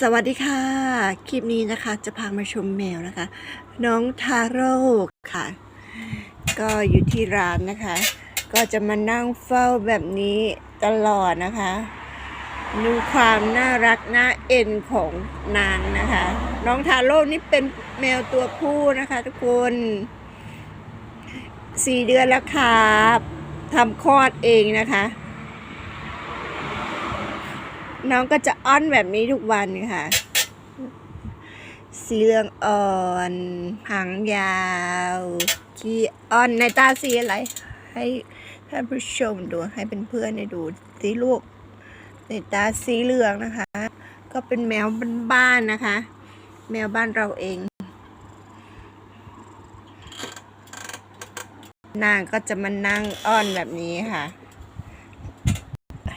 สวัสดีค่ะ คลิปนี้นะคะจะพามาชมแมวนะคะ น้องทาโร่ค่ะ ก็อยู่ที่ร้านนะคะ ก็จะมานั่งเฝ้าแบบนี้ตลอดนะคะดูความน่ารักน่าเอ็นของนางนะคะ น้องทาโร่นี่เป็นแมวตัวผู้นะคะทุกคนสี่เดือนแล้วครับทำคลอดเองนะคะ น้องก็จะอ้อนแบบนี้ทุกวันค่ะ สีเหลืองอ่อนหางยาวขี้อ้อนในตาสีอะไร ให้ท่านผู้ชมดูให้เป็นเพื่อนได้ดูสีลูกในตาสีเหลืองนะคะ ก็เป็นแมวบ้านๆนะคะ แมวบ้านเราเองนางก็จะมานั่งอ้อนแบบนี้ค่ะ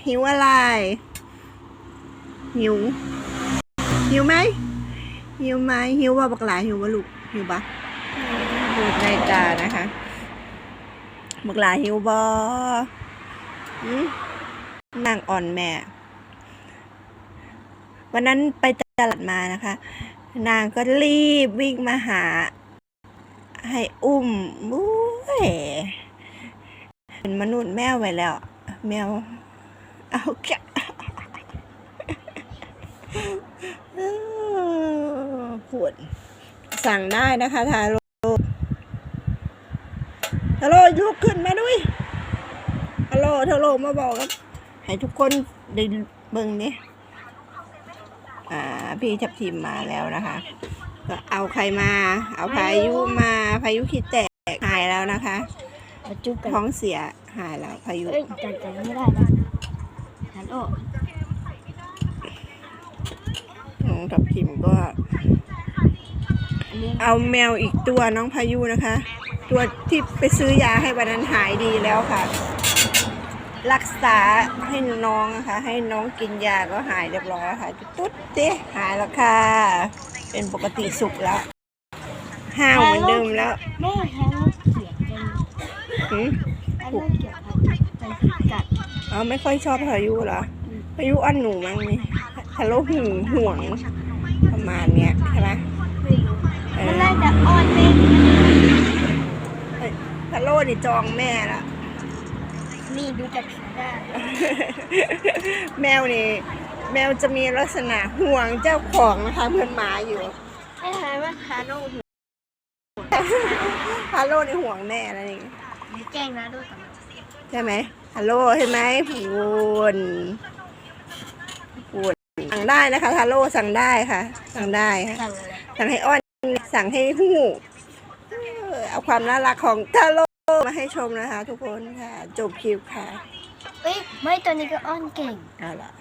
หิวอะไร หิว หิวไหมหิวไหมหิวว่าบักหลาหิวว่าลูกหิวปะดูในตานะคะบักหลาหิวบอมนางอ่อนแม่ วันนั้นไปตลาดมานะคะ นางก็รีบวิ่งมาหา ให้อุ้มบุ้ยเป็นมนุษย์แมวไว้แล้ว แมว เอาแกะปวดสั่งได้นะคะทาโร่ทาโร่ลุกขึ้นมาด้วยทาโร่ทาโร่มาบอกครับให้ทุกคนได้เบิ่งนี่อ่าพี่ทับทิมมาแล้วนะคะก็เอาใครมา เอาพายุมาพายุคิดแตกหายแล้วนะคะมาจุ๊บกันท้องเสียหายแล้วพายุเอ้ยจัดใจไม่ได้นะฮัลโหลน้องทับทิมก็อันนี้ เอาแมวอีกตัวน้องพายุนะคะ ตัวที่ไปซื้อยาให้วันนั้นหายดีแล้วค่ะ รักษาให้น้องนะคะ ให้น้องกินยาก็หายเรียบร้อยแล้วค่ะตุ๊ดเจ๊หายแล้วค่ะ เป็นปกติสุขแล้วห้าวเหมือนเดิมแล้วแม่ฮัลโหลเกลียดกันหืมฮัลโหลเกลียดกันใจผิดกัดเอาไม่ค่อยชอบพายุเหรอพายุอ้อนหนูมั้งนี่ทะโลหึงห่วงประมาณเนี้ยใช่ไหม ไม่รู้เอมันอน่าจะอ้อนแม่ทะโลนี่จองแม่ละนี่ดูจากสีหน้าแมวนี่ แมวจะมีลักษณะห่วงเจ้าของนะคะเพื่อนหมาอยู่ไอ้ฮาว่าฮัลโหลฮัลโหลนี่ห่วงแม่อะไรนี่มีแกล้งนะด้วยกันใช่ไหมฮัลโหลใช่ไหมพูนพูนสั่งได้นะคะฮัลโหลสั่งได้ค่ะ สั่งได้ค่ะ สั่งอะไรสั่งให้อ้อนสั่งให้หูเออเอาความน่ารักของทาโร่มาให้ชมนะคะ ทุกคนค่ะ จบคลิปค่ะ เอ้ยไม่ตัวนี้ก็อ้อนเก่ง เอาล่ะ